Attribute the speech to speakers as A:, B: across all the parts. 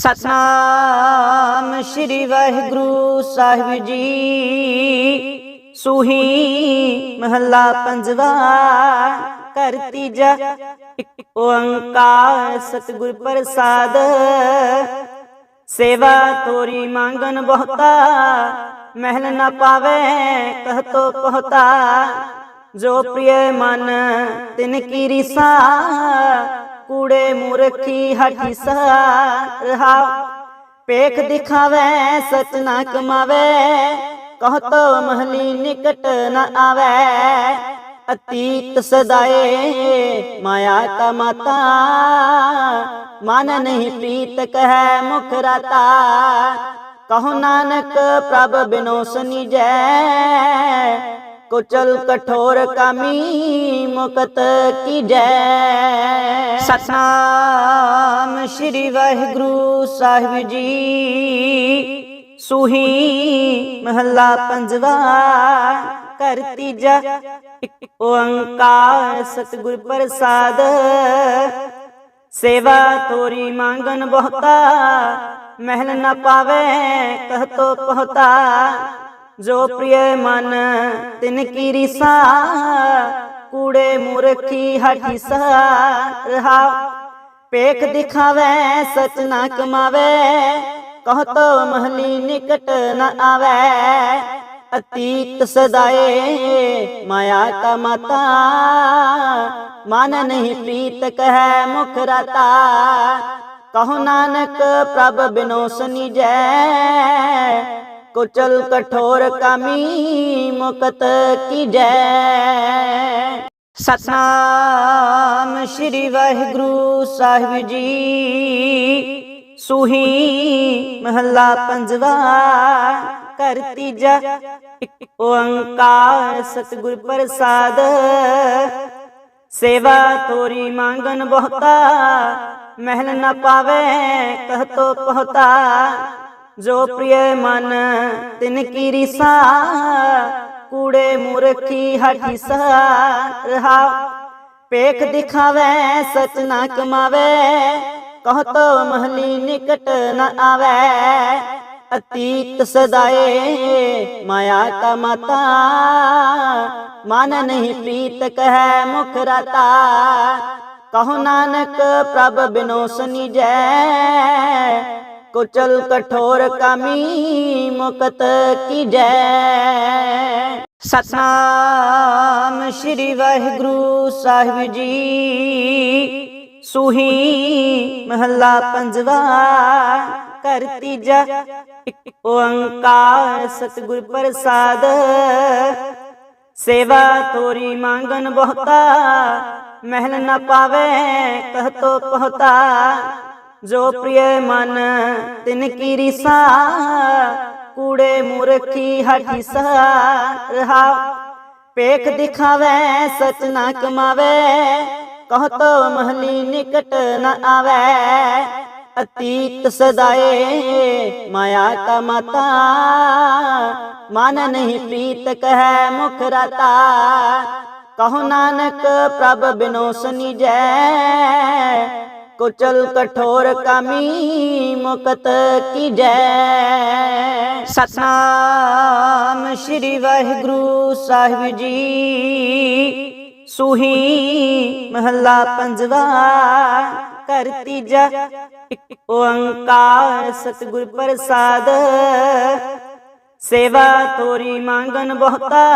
A: ਸਤਨਾਮ ਸ੍ਰੀ ਵਾਹਿਗੁਰੂ ਸਾਹਿਬ ਜੀ। ਸੂਹੀ ਮਹੱਲਾ ਪੰਜਵਾ, ਘਰ ਤੀਜਾ, ਓੰਕਾਰ ਸਤਿਗੁਰ ਪ੍ਰਸਾਦ। ਸੇਵਾ ਤੋਰੀ ਮੰਗਨ ਬਹੁਤਾ, ਮਹਿਲ ਨਾ ਪਾਵੇ ਕਹ ਤੋ ਪਹਤਾ। ਜੋ ਪ੍ਰਿਯ ਮਨ ਤਿਨ ਕੀ ਰੀਸਾ ਕੂੜੇ ਮੂਰਖੀ ਹਠੀ ਸਾ ਰਹਾ ਪੇਖ ਦਿਖਾਵੇ, ਸਚ ਨਾ ਕਮਾਵੇ। ਕਹ ਤੋ ਮਹਲੀ ਨਿਕਟ ਨ ਆਵੇ। ਅਤੀਤ ਸਦਾਏ, ਮਾਇਆ ਕਾ ਮਾਤਾ। ਮਨ ਨਹੀਂ ਪ੍ਰੀਤ ਕਹੈ ਮੁਖ ਰਾਤਾ। ਕਹੋ ਨਾਨਕ ਪ੍ਰਭ ਬਿਨੋ ਸਨੀਜੈ ਕੁਚਲ ਕਠੋਰ ਕਾਮੀ ਮੁਕਤ ਕੀਜੈ। ਸਤਨਾਮ ਸ੍ਰੀ ਵਾਹਿਗੁਰੂ ਸਾਹਿਬ ਜੀ। ਸੂਹੀ ਮਹੱਲਾ ਪੰਜਵਾ, ਘਰ ਤੀਜਾ ਓੰਕਾਰ ਸਤਿਗੁਰ ਪ੍ਰਸਾਦ। ਸੇਵਾ ਤੋਰੀ ਮੰਗਨ ਬਹੁਤਾ, ਮਹਿਲ ਨਾ ਪਾਵੇ ਕਹ ਤੋ ਪਹਤਾ ਜੋ ਪ੍ਰਿਯ ਮਨ, ਤਿਨ ਕੀ ਰੀਸਾ, ਕੂੜੇ ਮੂਰਖੀ ਹਠੀ ਸਾ ਰਹਾ। ਪੇਖ ਦਿਖਾਵੇ, ਸਚ ਨਾ ਕਮਾਵੇ, ਕਹ ਤੋ ਮਹਲੀ ਨਿਕਟ ਨ ਆਵੇ। ਅਤੀਤ ਸਦਾਏ, ਮਾਇਆ ਕਾ ਮਾਤਾ, ਮਨ ਨਹੀਂ ਪ੍ਰੀਤ ਕਹਿ ਮੁਖ ਰਤਾ। ਕਹੋ ਨਾਨਕ ਪ੍ਰਭ ਬਿਨੋ ਸਨੀਜੈ ਕੁਚਲ ਕਠੋਰ ਕਾਮੀ ਮੁਕਤ ਕੀਜੈ। ਸਤਨਾਮ ਸ੍ਰੀ ਵਾਹਿਗੁਰੂ ਸਾਹਿਬ ਜੀ, ਸੂਹੀ ਮਹੱਲਾ ਪੰਜਵਾ ਘਰ ਤੀਜਾ, ਇੱਕ ਓੰਕਾਰ ਸਤਿਗੁਰ ਪ੍ਰਸਾਦ। ਸੇਵਾ ਤੋਰੀ ਮੰਗਨ ਬਹੁਤਾ, ਮਹਿਲ ਨਾ ਪਾਵੇ ਕਹ ਤੋ ਪਹਤਾ ਜੋ ਪ੍ਰਿਯ ਮਨ, ਤਿਨ ਕੀ ਰੀਸਾ। ਕੂੜੇ ਮੁਰਖੀ ਹਠੀ ਸਾ ਰਹਾ। ਪੇਖ ਦਿਖਾਵੇ, ਸਚ ਨਾ ਕਮਾਵੇ। ਕਹ ਤੋ ਮਹਲੀ ਨਿਕਟ ਨ ਆਵੇ। ਅਤੀਤ ਸਦਾਏ, ਮਾਇਆ ਕਾ ਮਤਾ। ਮਨ ਨਹੀਂ ਪ੍ਰੀਤ ਕਹਿ ਮੁਖ ਰਾਤਾ। ਕਹੋ ਨਾਨਕ ਪ੍ਰਭ ਬਿਨੋ ਸਨੀਜੈ ਕੁਚਲ ਕਠੋਰ ਕਾਮੀ ਮੁਕਤ ਕੀਜੈ। ਸਤਨਾਮ ਸ੍ਰੀ ਵਾਹਿਗੁਰੂ ਸਾਹਿਬ ਜੀ। ਸੂਹੀ ਮਹੱਲਾ ਪੰਜਵਾ, ਘਰ ਤੀਜਾ, ਓੰਕਾਰ ਸਤਿਗੁਰ ਪ੍ਰਸਾਦ। ਸੇਵਾ ਤੋਰੀ ਮੰਗਨ ਬਹੁਤਾ, ਮਹਿਲ ਨਾ ਪਾਵੇ ਕਹ ਤੋ ਪਹਤਾ। ਜੋ ਪ੍ਰਿਯ ਮਨ, ਤਿਨ ਕੀ ਰੀਸਾ, ਕੂੜੇ ਮੂਰਖੀ ਹਠੀ ਸਾ ਰਹਾ। ਪੇਖ ਦਿਖਾਵੇ, ਸਚ ਨਾ ਕਮਾਵੇ, ਕਹ ਤੋ ਮਹਲੀ ਨਿਕਟ ਨ ਆਵੇ। ਅਤੀਤ ਸਦਾਏ, ਮਾਇਆ ਕਾ ਮਤਾ, ਮਨ ਨਹੀਂ ਪ੍ਰੀਤ ਕਹਿ ਮੁਖ ਰਤਾ। ਕਹੋ ਨਾਨਕ ਪ੍ਰਭ ਬਿਨੋ ਸੁਨੀ ਜੈ ਸਨੀਜੈ ਕੁਚਲ ਕਠੋਰ ਕਾਮੀ ਮੁਕਤ ਕੀਜੈ। ਸਤਨਾਮ ਸ੍ਰੀ ਵਾਹਿਗੁਰੂ ਸਾਹਿਬ ਜੀ। ਸੂਹੀ ਮਹੱਲਾ ਪੰਜਵਾ, ਘਰ ਤੀਜਾ ਓੰਕਾਰ ਸਤਿਗੁਰ ਪ੍ਰਸਾਦ। ਸੇਵਾ ਤੋਰੀ ਮੰਗਨ ਬਹੁਤਾ,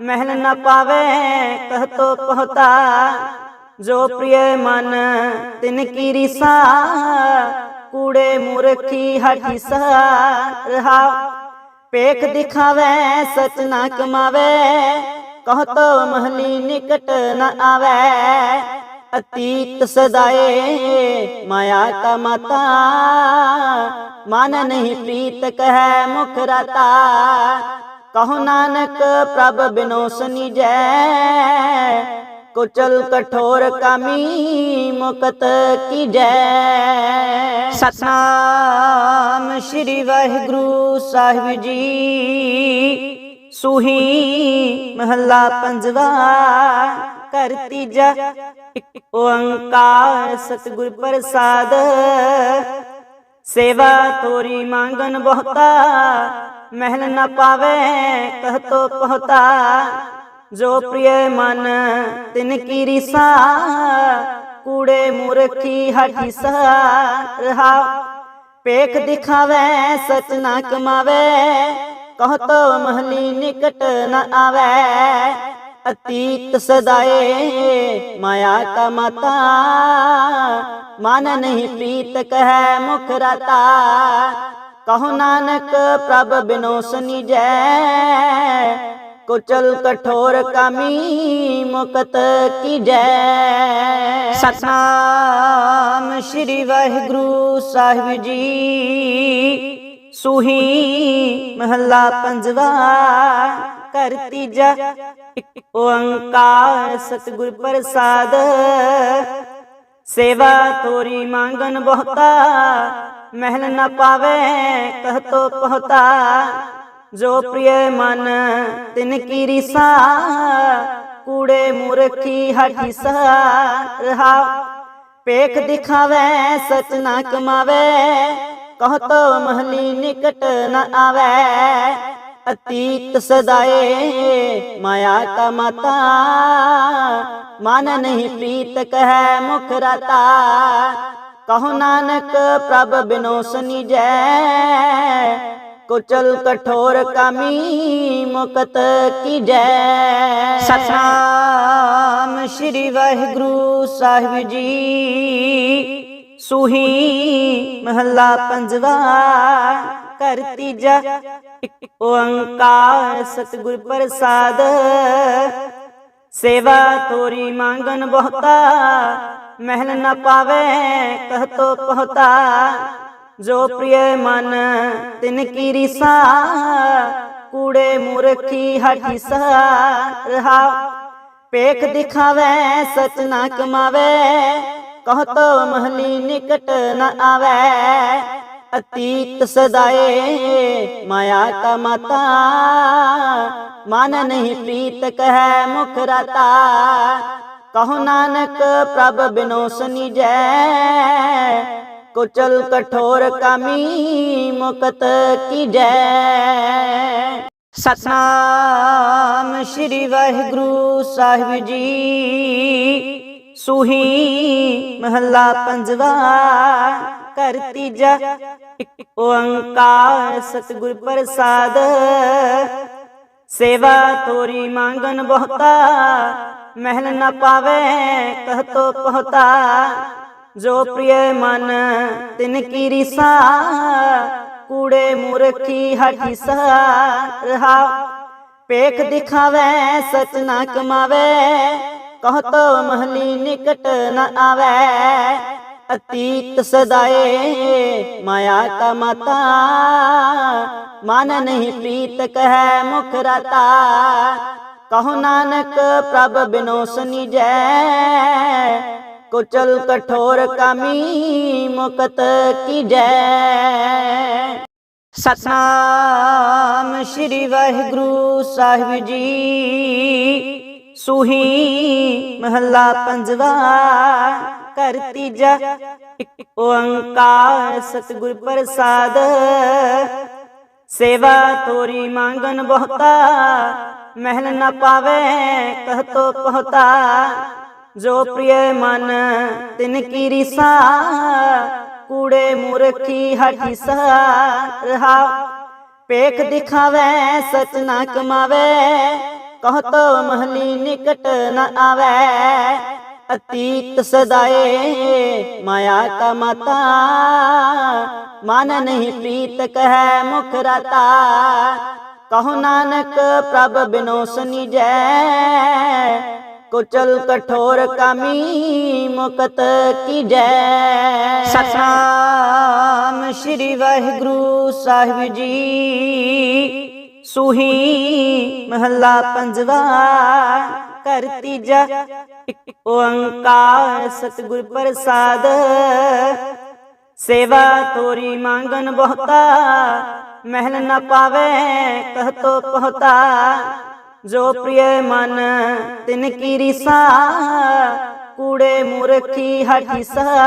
A: ਮਹਿਲ ਨਾ ਪਾਵੇ ਕਹ ਤੋ ਪਹਤਾ। ਜੋ ਪ੍ਰਿਯ ਮਨ, ਤਿਨ ਕੀ ਰੀਸਾ, ਕੂੜੇ ਮੂਰਖੀ ਹਠੀ ਸਾ ਰਹਾ। ਪੇਖ ਦਿਖਾਵੇ, ਸਚ ਨਾ ਕਮਾਵੇ, ਕਹ ਤੋ ਮਹਲੀ ਨਿਕਟ ਨ ਆਵੇ। ਅਤੀਤ ਸਦਾਏ, ਮਾਇਆ ਕਾ ਮਾਤਾ, ਮਨ ਨਹੀਂ ਪ੍ਰੀਤ ਕਹਿ ਮੁਖ ਰਾਤਾ। ਕਹੋ ਨਾਨਕ ਪ੍ਰਭ ਬਿਨੋ ਸਨੀਜੈ ਕੁਚਲ ਕਠੋਰ ਕਾਮੀ ਮੁਕਤ ਕੀਜੈ। ਸਤਨਾਮ ਸ੍ਰੀ ਵਾਹਿਗੁਰੂ ਸਾਹਿਬ ਜੀ। ਸੂਹੀ ਮਹੱਲਾ ਪੰਜਵਾ, ਘਰ ਤੀਜਾ, ਓੰਕਾਰ ਸਤਿਗੁਰ ਪ੍ਰਸਾਦ। ਸੇਵਾ ਤੋਰੀ ਮੰਗਨ ਬਹੁਤਾ, ਮਹਿਲ ਨਾ ਪਾਵੇ ਕਹ ਤੋ ਪਹਤਾ ਜੋ ਪ੍ਰਿਯ ਮਨ, ਤਿਨ ਕੀ ਰੀਸਾ, ਕੂੜੇ ਮੂਰਖੀ ਹਠੀ ਸਾ ਰਹਾ। ਪੇਖ ਦਿਖਾਵੇ, ਸਚ ਨਾ ਕਮਾਵੇ, ਕਹ ਤੋ ਮਹਲੀ ਨਿਕਟ ਨ ਆਵੇ। ਅਤੀਤ ਸਦਾਏ, ਮਾਇਆ ਕਾ ਮਤਾ, ਮਨ ਨਹੀਂ ਪ੍ਰੀਤ ਕਹਿ ਮੁਖ ਰਤਾ। ਕਹੋ ਨਾਨਕ ਪ੍ਰਭ ਬਿਨੋ ਸਨੀਜੈ ਕੁਚਲ ਕਠੋਰ ਕਾਮੀ ਮੁਕਤ ਕੀਜੈ। ਸਤਨਾਮ ਸ੍ਰੀ ਵਾਹਿਗੁਰੂ ਸਾਹਿਬ ਜੀ। ਸੁਹੀ ਮਹੱਲਾ ਪੰਜਵਾ ਕਰ ਤੀਜਾ, ਓੰਕਾਰ ਸਤਿਗੁਰ ਪ੍ਰਸਾਦ। ਸੇਵਾ ਤੋਰੀ ਮੰਗਨ ਬਹੁਤਾ, ਮਹਿਲ ਨ ਪਾਵੇ ਪਹਤਾ। ਤੋ ਪਹਤਾ ਜੋ ਪ੍ਰਿਯ ਮਨ, ਤਿਨ ਕੀ ਰੀਸਾ, ਕੂੜੇ ਮੂਰਖੀ ਹਠੀ ਸਾ ਰਹਾ। ਪੇਖ ਦਿਖਾਵੇ, ਸਚ ਨਾ ਕਮਾਵੇ, ਕਹ ਤੋ ਮਹਲੀ ਨਿਕਟ ਨ ਆਵੇ। ਅਤੀਤ ਸਦਾਏ, ਮਾਇਆ ਕਾ ਮਤਾ, ਮਨ ਨਹੀਂ ਪ੍ਰੀਤ ਕਹਿ ਮੁਖ ਰਤਾ। ਕਹੋ ਨਾਨਕ ਪ੍ਰਭ ਬਿਨੋ ਸਨੀਜੈ ਕੁਚਲ ਕਠੋਰ ਕਾਮੀ ਮੁਕਤ ਕੀਜੈ। ਸਤਨਾਮ ਸ੍ਰੀ ਵਾਹਿਗੁਰੂ ਸਾਹਿਬ ਜੀ। ਸੁਹੀ ਮਹੱਲਾ ਪੰਜਵਾ ਕਰ ਤੀਜਾ, ਇੱਕ ਓੰਕਾਰ ਸਤਿਗੁਰ ਪ੍ਰਸਾਦ। ਸੇਵਾ ਤੋਰੀ ਮੰਗਨ ਬਹੁਤਾ, ਮਹਿਲ ਨਾ ਪਾਵੇ ਕਹ ਤੋ ਪਹਤਾ। ਜੋ ਪ੍ਰਿਯ ਮਨ, ਤਿਨ ਕੀ ਰੀਸਾ, ਕੂੜੇ ਮੂਰਖੀ ਹਠੀ ਸਾ ਰਹਾ। ਪੇਖ ਦਿਖਾਵੇ, ਸਚ ਨਾ ਕਮਾਵੇ, ਕਹ ਤੋ ਮਹਲੀ ਨਿਕਟ ਨ ਆਵੇ। ਅਤੀਤ ਸਦਾਏ, ਮਾਇਆ ਕਾ ਮਤਾ, ਮਨ ਨਹੀਂ ਪ੍ਰੀਤ ਕਹਿ ਮੁਖ ਰਤਾ। ਕਹੋ ਨਾਨਕ ਪ੍ਰਭ ਬਿਨੋ ਸੁਨੀ ਜੈ ਸਨੀਜੈ ਕੁਚਲ ਕਠੋਰ ਕਾਮੀ ਮੁਕਤ ਕੀਜੈ। ਸਤਨਾਮ ਸ੍ਰੀ ਵਾਹਿਗੁਰੂ ਸਾਹਿਬ ਜੀ। ਸੁਹੀ ਮਹੱਲਾ ਪੰਜਵਾ ਕਰ ਤੀਜਾ, ਓੰਕਾਰ ਸਤਿਗੁਰ ਪ੍ਰਸਾਦ। ਸੇਵਾ ਤੋਰੀ ਮੰਗਨ ਬਹੁਤਾ, ਮਹਿਲ ਨਾ ਪਾਵੇ ਕਹ ਪਹਤਾ। ਜੋ ਪ੍ਰਿਯ ਮਨ, ਤਿਨ ਕੀ ਰੀਸਾ, ਕੂੜੇ ਮੂਰਖੀ ਹਠੀ ਸਾ ਰਹਾ। ਪੇਖ ਦਿਖਾਵੇ, ਸਚ ਨਾ ਕਮਾਵੇ, ਕਹ ਮਹਲੀ ਨਿਕਟ ਨ ਆਵੇ। ਅਤੀਤ ਸਦਾਏ, ਮਾਇਆ ਕਾ ਮਤਾ, ਮਨ ਨਹੀਂ ਪ੍ਰੀਤ ਕਹਿ ਮੁਖ ਰਤਾ। ਕਹੋ ਨਾਨਕ ਪ੍ਰਭ ਬਿਨੋ ਸਨੀਜੈ ਕੁਚਲ ਕਠੋਰ ਕਾਮੀ ਮੁਕਤ ਕੀਜੈ। ਸਤਨਾਮ ਸ੍ਰੀ ਵਾਹਿਗੁਰੂ ਸਾਹਿਬ ਜੀ। ਸੁਹੀ ਮਹੱਲਾ ਪੰਜਵਾ ਕਰ ਤੀਜਾ ਓੰਕਾਰ ਸਤਿਗੁਰ ਪ੍ਰਸਾਦ। ਸੇਵਾ ਤੋਰੀ ਮੰਗਨ ਬਹੁਤਾ, ਮਹਿਲ ਨਾ ਪਾਵੇ ਕਹ ਤੋ ਪਹਤਾ। ਜੋ ਪ੍ਰਿਯ ਮਨ, ਤਿਨ ਕੀ ਰੀਸਾ, ਕੂੜੇ ਮੂਰਖੀ ਹਠੀ ਸਾ ਰਹਾ। ਪੇਖ ਦਿਖਾਵੇ, ਸਚ ਨਾ ਕਮਾਵੇ, ਕਹ ਮਹਲੀ ਨਿਕਟ ਨ ਆਵੇ। ਅਤੀਤ ਸਦਾਏ, ਮਾਇਆ ਕਾ ਮਤਾ, ਮਨ ਨਹੀਂ ਪ੍ਰੀਤ ਕਹਿ ਮੁਖ ਰਤਾ। ਕਹੋ ਨਾਨਕ ਪ੍ਰਭ ਬਿਨੋ ਸਨੀਜੈ ਕੁਚਲ ਕਠੋਰ ਕਾਮੀ ਮੁਕਤ ਕੀਜੈ। ਸਤਨਾਮ ਸ੍ਰੀ ਵਾਹਿਗੁਰੂ ਸਾਹਿਬ ਜੀ। ਸੁਹੀ ਮਹੱਲਾ ਪੰਜਵਾ ਕਰ ਤੀਜਾ, ਓੰਕਾਰ ਸਤਿਗੁਰ ਪ੍ਰਸਾਦ। ਸੇਵਾ ਤੋਰੀ ਮੰਗਨ ਬਹੁਤਾ, ਮਹਿਲ ਨਾ ਪਾਵੇ ਕਹ ਤੋ ਪਹਤਾ। ਜੋ ਪ੍ਰਿਯ ਮਨ, ਤਿਨ ਕੀ ਰੀਸਾ। ਕੂੜੇ ਮੂਰਖੀ ਹਠੀ ਸਾ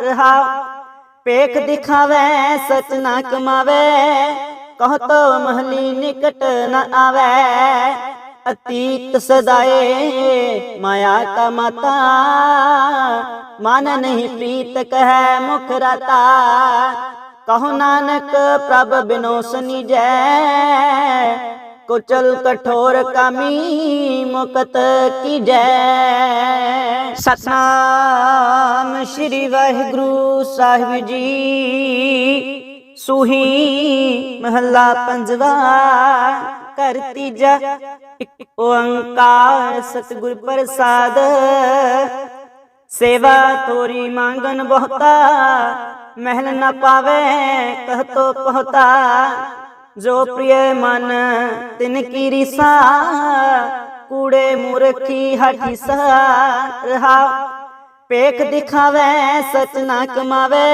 A: ਰਹਾ, ਪੇਖ ਦਿਖਾਵੇ, ਸਚ ਨਾ ਕਮਾਵੇ। ਕਹ ਤੋ ਮਹਲੀ ਨਿਕਟ ਨ ਆਵੇ। ਅਤੀਤ ਸਦਾਏ, ਮਾਇਆ ਕਾ ਮਤਾ। ਮਨ ਨਹੀਂ ਪ੍ਰੀਤ ਕਹੈ ਮੁਖ ਰਤਾ। ਕਹੋ ਨਾਨਕ ਪ੍ਰਭ ਬਿਨੋ ਸਨੀਜੈ ਕੁਚਲ ਕਠੋਰ ਕਾਮੀ ਮੁਕਤ ਕੀਜੈ। ਸਤਨਾਮ ਸ੍ਰੀ ਵਾਹਿਗੁਰੂ ਸਾਹਿਬ ਜੀ। ਸੁਹੀ ਮਹੱਲਾ ਪੰਜਵਾ ਕਰ ਤੀਜਾ ਇੱਕ ਓੰਕਾਰ ਸਤਿਗੁਰ ਪ੍ਰਸਾਦ। ਸੇਵਾ ਤੋਰੀ ਮੰਗਨ ਬਹੁਤਾ, ਮਹਿਲ ਨਾ ਪਾਵੇ ਕਹ ਤੋ ਪਹੁਤਾ। ਜੋ ਪ੍ਰਿਯ ਮਨ, ਤਿਨ ਕੀ ਰਿਸਾ, ਕੂੜੇ ਮੂਰਖੀ ਹਠੀ ਸਾ ਰਹਾ। ਪੇਖ ਦਿਖਾਵੇ, ਸਚ ਨਾ ਕਮਾਵੇ,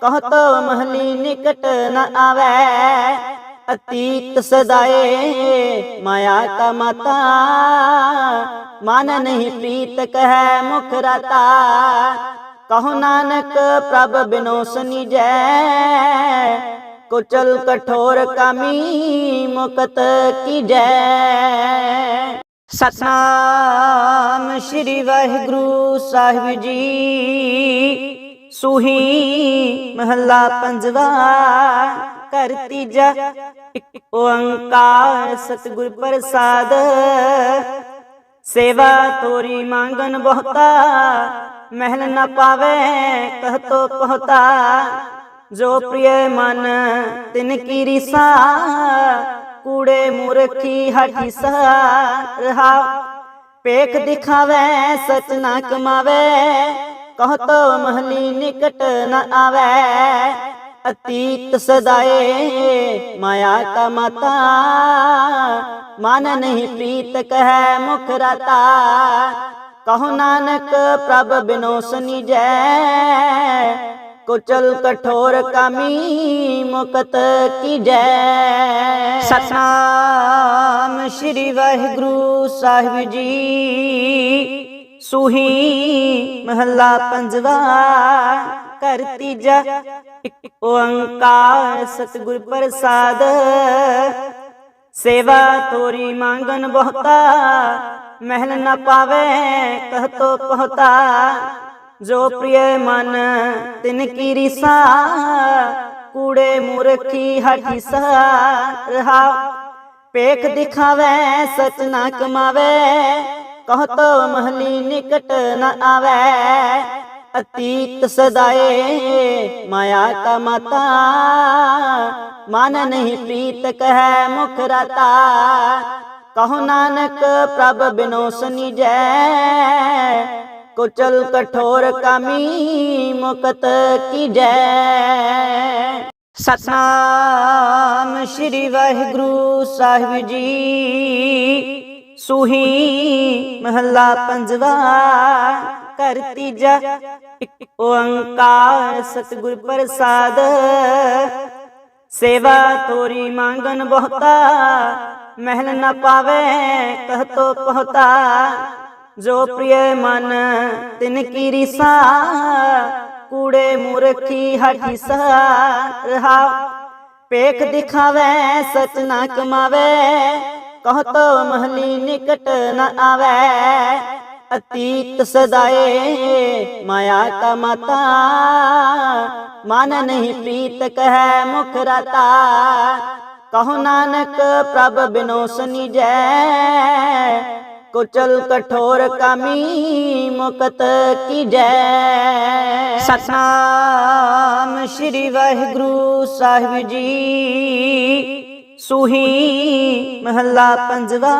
A: ਕਹ ਤੋ ਮਹਲੀ ਨਿਕਟ ਨ ਆਵੇ। ਅਤੀਤ ਸਦਾਏ, ਮਾਇਆ ਕਾ ਮਾਤਾ, ਮਨ ਨਹੀਂ ਪ੍ਰੀਤ ਕਹੈ ਮੁਖ ਰਤਾ। ਕਹੋ ਨਾਨਕ ਪ੍ਰਭ ਬਿਨੋ ਸੁਨੀ ਜੈ ਸਨੀਜੈ ਕੁਚਲ ਕਠੋਰ ਕਾਮੀ ਮੁਕਤ ਕੀਜੈ। ਸਤਨਾਮ ਸ੍ਰੀ ਵਾਹਿਗੁਰੂ ਸਾਹਿਬ ਜੀ। ਸੁਹੀ ਮਹੱਲਾ ਪੰਜਵਾ ਕਰ ਤੀਜਾ, ਓੰਕਾਰ ਸਤਿਗੁਰ ਪ੍ਰਸਾਦ। ਸੇਵਾ ਤੋਰੀ ਮੰਗਨ ਬਹੁਤਾ, ਮਹਿਲ ਨਾ ਪਾਵੇ ਕਹ ਤੋ ਪਹੁਤਾ। ਜੋ ਪ੍ਰਿਯ ਮਨ, ਤਿਨ ਕੀ ਰਿਸਾ, ਕੂੜੇ ਮੂਰਖੀ ਹਠੀ ਸਾ ਰਹਾ। ਪੇਖ ਦਿਖਾਵੇ, ਸਚ ਨਾ ਕਮਾਵੇ, ਕਹ ਤੋ ਮਹਲੀ ਨਿਕਟ ਨ ਆਵੇ। ਅਤੀਤ ਸਦਾਏ, ਮਾਇਆ ਕਾ ਮਤਾ, ਮਨ ਨਹੀਂ ਪ੍ਰੀਤ ਕਹੈ ਮੁਖ ਰਤਾ। ਕਹੋ ਨਾਨਕ ਪ੍ਰਭ ਬਿਨੋ ਸਨੀਜੈ ਕੁਚਲ ਕਠੋਰ ਕਾਮੀ ਮੁਕਤ ਕੀਜੈ। ਸਤਨਾਮ ਸ੍ਰੀ ਵਾਹਿਗੁਰੂ ਸਾਹਿਬ ਜੀ। ਸੁਹੀ ਮਹੱਲਾ ਪੰਜਵਾ ਕਰ ਤੀਜਾ ਓੰਕਾਰ ਸਤਿਗੁਰ ਪ੍ਰਸਾਦ। ਸੇਵਾ ਤੋਰੀ ਮੰਗਨ ਬਹੁਤਾ, ਮਹਿਲ ਨਾ ਪਾਵੇ ਕਹ ਤੋ ਪਹੁਤਾ। ਜੋ ਪ੍ਰਿਯ ਮਨ, ਤਿਨ ਕੀ ਰਿਸਾ, ਕੂੜੇ ਮੂਰਖੀ ਹਠੀ ਸਾ ਰਹਾ। ਪੇਖ ਦਿਖਾਵੇ, ਸਚ ਨਾ ਕਮਾਵੇ, ਕਹ ਤੋ ਮਹਲੀ ਨਿਕਟ ਨ ਆਵੇ। ਅਤੀਤ ਸਦਾਏ, ਮਾਇਆ ਕਾ ਮਤਾ, ਮਨ ਨਹੀਂ ਪ੍ਰੀਤ ਕਹੈ ਮੁਖ ਰਤਾ। ਕਹੋ ਨਾਨਕ ਪ੍ਰਭ ਬਿਨੋ ਸਨੀਜੈ ਕੁਚਲ ਕਠੋਰ ਕਾਮੀ ਮੁਕਤ ਕੀਜੈ ਸਤਨਾਮ ਸ੍ਰੀ ਵਾਹਿਗੁਰੂ ਸਾਹਿਬ ਜੀ ਸੁਹੀ ਮਹੱਲਾ ਪੰਜਵਾ ਕਰ ਤੀਜਾ ਓੰਕਾਰ ਸਤਿਗੁਰ ਪ੍ਰਸਾਦ ਸੇਵਾ ਤੋਰੀ ਮੰਗਨ ਬਹੁਤਾ ਮਹਿਲ ਨ ਪਾਵੇ ਪਹਤਾ ਤੋ ਪਹੁਤਾ ਜੋ ਪ੍ਰਿਯ ਮਨ, ਤਿਨ ਕੀ ਰਿਸਾ, ਕੂੜੇ ਮੂਰਖੀ ਹਠੀ ਸਾ ਰਹਾ। ਪੇਖ ਦਿਖਾਵੇ, ਸਚ ਨਾ ਕਮਾਵੇ, ਕਹ ਤੋ ਮਹਲੀ ਨਿਕਟ ਨ ਆਵੇ। ਅਤੀਤ ਸਦਾਏ, ਮਾਇਆ ਕਾ ਮਾਤਾ, ਮਨ ਨਹੀਂ ਪ੍ਰੀਤ ਕਹੈ ਮੁਖ ਰਤਾ। ਕਹੋ ਨਾਨਕ ਪ੍ਰਭ ਬਿਨੋ ਸਨੀਜੈ ਕੁਚਲ ਕਠੋਰ ਕਾਮੀ ਮੁਕਤ ਕੀਜੈ। ਸਤਨਾਮ ਸ੍ਰੀ ਵਾਹਿਗੁਰੂ ਸਾਹਿਬ ਜੀ। ਸੁਹੀ ਮਹੱਲਾ ਪੰਜਵਾ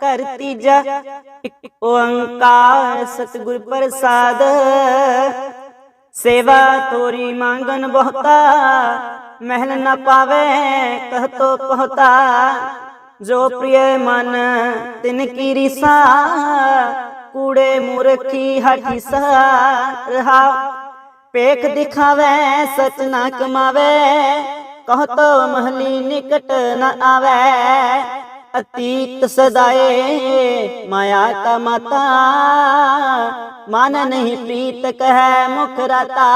A: ਕਰ ਤੀਜਾ, ਓੰਕਾਰ ਸਤਿਗੁਰ ਪ੍ਰਸਾਦ। ਸੇਵਾ ਤੋਰੀ ਮੰਗਨ ਬਹੁਤਾ, ਮਹਿਲ ਨਾ ਪਾਵੇ ਕਹ ਤੋ ਪਹੁਤਾ। जो प्रिय मन तिन की रिसा कूड़े मूर्खी हठी सा रहा पेख दिखावे सच ना कमावे कह तो महली निकट न आवे अतीत सदाए माया का माता मान नहीं प्रीत कह मुख राता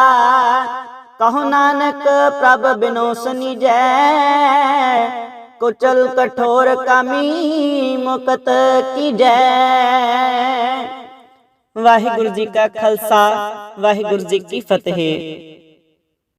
A: कहो नानक प्रभ बिनो सुनी जय कुचल कठोर कामी मुकत की जय वाहिगुरु जी का खालसा वाहिगुरु जी की फतेह